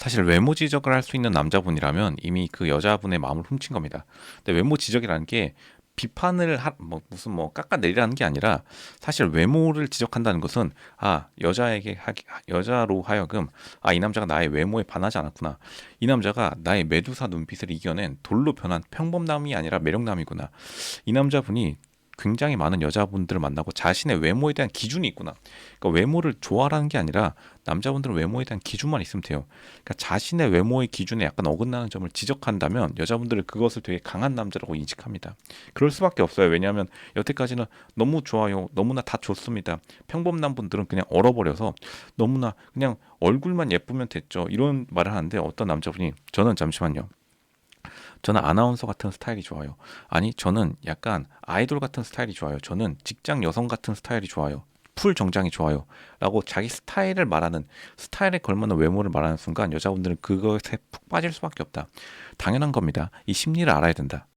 사실 외모 지적을 할 수 있는 남자분이라면 이미 그 여자분의 마음을 훔친 겁니다. 근데 외모 지적이라는 게 비판을 하, 뭐 무슨 뭐 깎아내리라는 게 아니라 사실 외모를 지적한다는 것은 아 여자에게 하기, 여자로 하여금 아 이 남자가 나의 외모에 반하지 않았구나 이 남자가 나의 메두사 눈빛을 이겨낸 돌로 변한 평범남이 아니라 매력남이구나 이 남자분이 굉장히 많은 여자분들을 만나고 자신의 외모에 대한 기준이 있구나. 그러니까 외모를 좋아하라는 게 아니라 남자분들은 외모에 대한 기준만 있으면 돼요. 그러니까 자신의 외모의 기준에 약간 어긋나는 점을 지적한다면 여자분들은 그것을 되게 강한 남자라고 인식합니다. 그럴 수밖에 없어요. 왜냐하면 여태까지는 너무 좋아요, 너무나 다 좋습니다. 평범남 분들은 그냥 얼어버려서 너무나 그냥 얼굴만 예쁘면 됐죠. 이런 말을 하는데 어떤 남자분이 저는 잠시만요. 저는 아나운서 같은 스타일이 좋아요. 아니, 저는 약간 아이돌 같은 스타일이 좋아요. 저는 직장 여성 같은 스타일이 좋아요. 풀 정장이 좋아요. 라고 자기 스타일을 말하는 스타일에 걸맞는 외모를 말하는 순간 여자분들은 그것에 푹 빠질 수밖에 없다. 당연한 겁니다. 이 심리를 알아야 된다.